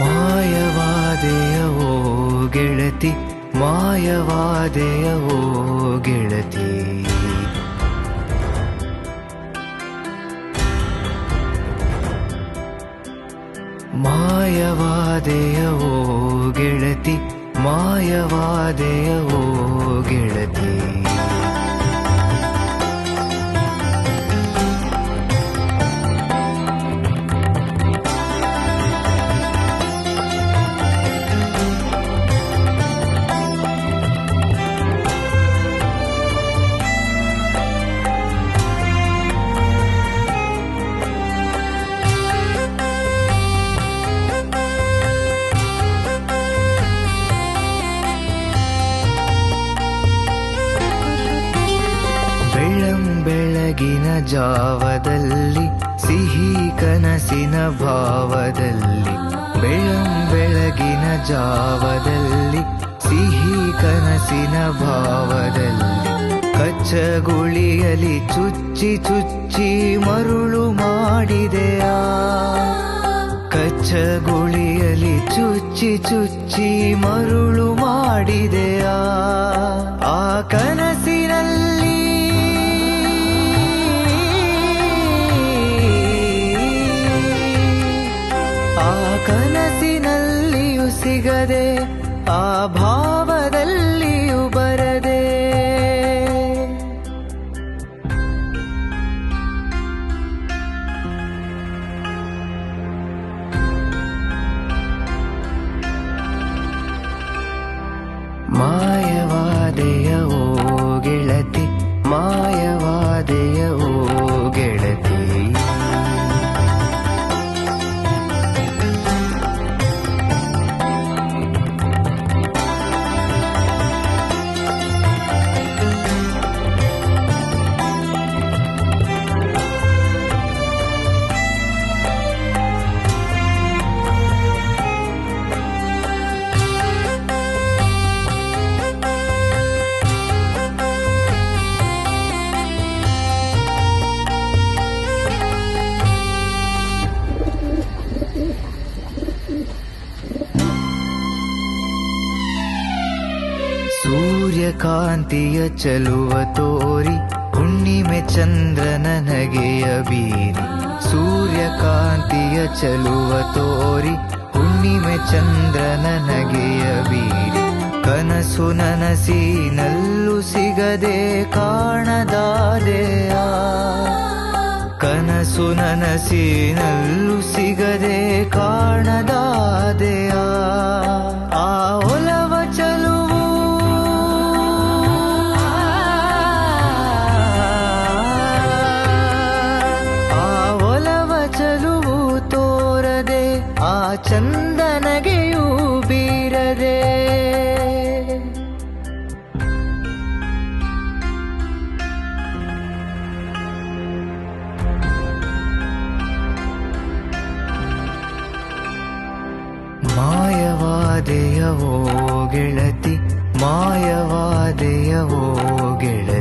ಮಾಯವಾದೆಯವೋ ಗೆಳತಿ ಮಾಯವಾದೆಯವೋ ಗೆಳತಿ. ಮಾಯವಾದೆಯವೋ ಗೆಳತಿ ಮಾಯವಾದೆಯವೋ ಬೆಳಂಬೆಳಗಿನ ಜಾವದಲ್ಲಿ, ಸಿಹಿ ಕನಸಿನ ಭಾವದಲ್ಲಿ, ಬೆಳಂ ಬೆಳಗಿನ ಜಾವದಲ್ಲಿ, ಸಿಹಿ ಕನಸಿನ ಭಾವದಲ್ಲಿ, ಕಚ್ಚಗುಳಿಯಲಿ ಚುಚ್ಚಿ ಚುಚ್ಚಿ ಮರುಳು ಮಾಡಿದೆಯಾ? ಕಚ್ಚಗುಳಿಯಲಿ ಚುಚ್ಚಿ ಚುಚ್ಚಿ ಮರುಳು ಮಾಡಿದೆಯಾ? ಆ ಕನಸಿನಲ್ಲಿ ಆ ಕನಸಿನಲ್ಲಿಯೂ ಸಿಗದೆ ಆ ಭಾವದಲ್ಲಿಯೂ ಸೂರ್ಯಕಾಂತಿಯ ಚಲುವ ತೋರಿ, ಹುಣ್ಣಿಮೆ ಚಂದ್ರನ ನಗೆಯ ಬೀರಿ ಸೂರ್ಯಕಾಂತಿಯ ಚಲುವ ತೋರಿ, ಹುಣ್ಣಿಮೆ ಚಂದ್ರನ ನಗೆಯ ಬೀರಿ. ಕನಸು ನನಸಿನಲ್ಲೂ ಸಿಗದೆ ಕಾಣದಾದೆಯ ಕನಸು ನನಸಿನಲ್ಲೂ ಸಿಗದೆ ಕಾಣದಾದೆಯ ಚಂದನಗೆಯೂ ಬೀರದೆ. ಮಾಯವಾದೆಯವೋ ಗೆಳತಿ ಮಾಯವಾದೆಯವೋ ಗೆಳತಿ.